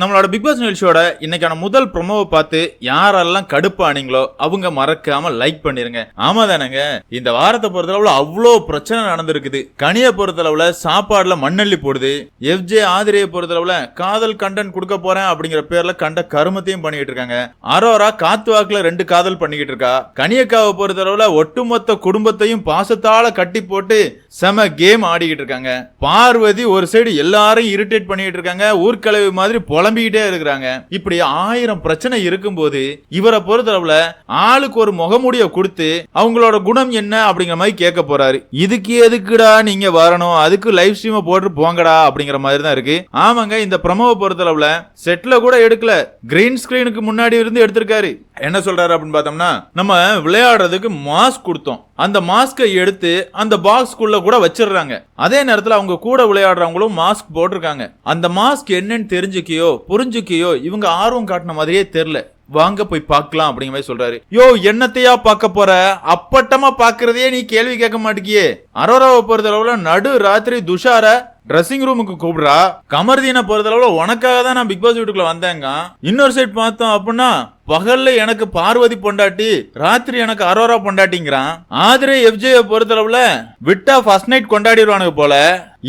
நம்மளோட big pass நிகழ்ச்சியோட இன்னைக்கான முதல் ப்ரொமோவை பார்த்து யாரெல்லாம் கடுப்பானீங்களோ அவங்க மறக்காம லைக் பண்ணிருங்க. ஆமா தானங்க? இந்த வாரத்தை பொறுத்தளவுல அவ்வளோ பிரச்சனை நடந்திருக்குது. கனியை பொறுத்தளவுல சாப்பாடுல மண்ணள்ளி போடுது. எஃப்ஜே ஆதிரியை பொறுத்தளவுல காதல் கண்டன் கொடுக்க போறேன் அப்படிங்கிற பேர்ல கண்ட கருமத்தையும் பண்ணிக்கிட்டு இருக்காங்க. அரோரா காத்து வாக்குல ரெண்டு காதல் பண்ணிக்கிட்டு இருக்கா? கனியக்காவை பொறுத்தளவுல ஒட்டுமொத்த குடும்பத்தையும் பாசத்தால கட்டி போட்டு செம கேம் ஆடிக்கிட்டு இருக்காங்க. பார்வதி ஒரு சைடு எல்லாரையும் இரிட்டேட் பண்ணிட்டு இருக்காங்க. ஊர்க்கலவை மாதிரி புலம்பிக்கிட்டே இருக்கிறாங்க. இப்படி ஆயிரம் பிரச்சனை இருக்கும்போது இவரை பொறுத்தளவுல ஆளுக்கு ஒரு முகமுடிய கொடுத்து அவங்களோட குணம் என்ன அப்படிங்கிற மாதிரி கேட்க போறாரு. இதுக்கு எதுக்குடா நீங்க வரணும்? அதுக்கு லைவ் ஸ்ட்ரீமை போட்டு போங்கடா அப்படிங்கிற மாதிரி தான் இருக்கு. ஆமாங்க இந்த ப்ரமோவை பொறுத்தளவுல செட்ல கூட எடுக்கல. கிரீன் ஸ்கிரீனுக்கு முன்னாடி இருந்து எடுத்திருக்காரு. என்ன சொல்றாரு அப்படின்னு பார்த்தோம்னா நம்ம விளையாடுறதுக்கு மாஸ்க் கொடுத்தோம். அந்த மாஸ்கை எடுத்து அந்த பாக்ஸ்குள்ள கூட வச்சிடுறாங்க. அதே நேரத்தில் அவங்க கூட விளையாடுறவங்களும் மாஸ்க் போட்டிருக்காங்க. அந்த மாஸ்க் என்னன்னு தெரிஞ்சுக்கியோ புரிஞ்சுக்கியோ இவங்க ஆர்வம் காட்டின மாதிரியே தெரில வாங்க போய் பார்க்கலாம் அப்படிங்கிற மாதிரி சொல்றாரு. யோ என்னத்தையா பார்க்க போற? அப்பட்டமா பாக்குறதையே நீ கேள்வி கேட்க மாட்டேங்கியே அரோராவை பொறுத்தளவுல நடு ராத்திரி துஷார ட்ரெஸ்ஸிங் ரூமுக்கு கூப்பிடுறா. கமர்தீனை பொறுத்தளவுல உனக்காக தான் நான் பிக் பாஸ் வீட்டுக்குள்ள வந்தேங்க. இன்னொரு சைட் பார்த்தோம் அப்படின்னா பகல்ல எனக்கு பார்வதி பொண்டாட்டி ராத்திரி எனக்கு அரோரா பொண்டாட்டிங்கிறான். ஆதிரை எஃப்ஜே பொறுத்தளவுல விட்டா ஃபர்ஸ்ட் நைட் கொண்டாடிடுவானுங்க போல.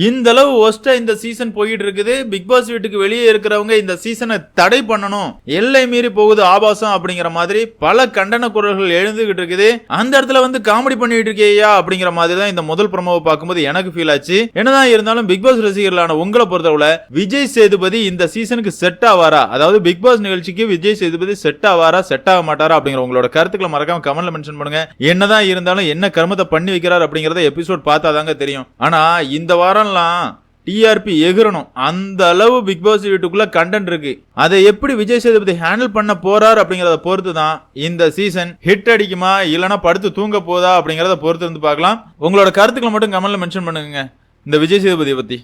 இந்த அளவு ஒஸ்டா இந்த சீசன் போயிட்டு இருக்குது. பிக் பாஸ் வீட்டுக்கு வெளியே இருக்கிறவங்க இந்த சீசனை தடை பண்ணணும். எல்லை மீறி போகுது ஆபாசம் அப்படிங்கிற மாதிரி பல கண்டன குரல்கள் எழுந்துகிட்டு இருக்குது. அந்த இடத்துல வந்து காமெடி பண்ணிட்டு இருக்கேயா அப்படிங்கிற மாதிரி தான் இந்த முதல் பிரமோவை பார்க்கும்போது எனக்கு ஃபீல் ஆச்சு. என்னதான் இருந்தாலும் பிக் பாஸ் ரசிகர்களான உங்களை பொறுத்தவரை விஜய் சேதுபதி இந்த சீசனுக்கு செட் ஆவாரா? அதாவது பிக் பாஸ் நிகழ்ச்சிக்கு விஜய் சேதுபதி செட் ஆவாரா செட் ஆக மாட்டாரா அப்படிங்கிற உங்களோட கருத்துக்களை மறக்காம கமெண்ட்ல மென்ஷன் பண்ணுங்க. என்னதான் இருந்தாலும் என்ன கர்மத்தை பண்ணி வைக்கிறார் அப்படிங்கறத எபிசோட் பார்த்தாதாங்க தெரியும். ஆனா இந்த வாரம்லாம் டிஆர்பி எகிரணும். அந்த அளவு பிக் பாஸ் வீட்டுக்குள்ள கண்டென்ட் இருக்கு. அதை எப்படி விஜய் சேதுபதி ஹேண்டில் பண்ண போறார் அப்படிங்கறத பொறுத்து தான் இந்த சீசன் ஹிட் அடிக்குமா இல்லைன்னா படுத்து தூங்க போதா அப்படிங்கறத பொறுத்து இருந்து பார்க்கலாம். உங்களோட கருத்துக்களை மட்டும் கமெண்ட்ல மென்ஷன் பண்ணுங்க. இந்த விஜய் சேதுபதியை பத்தி.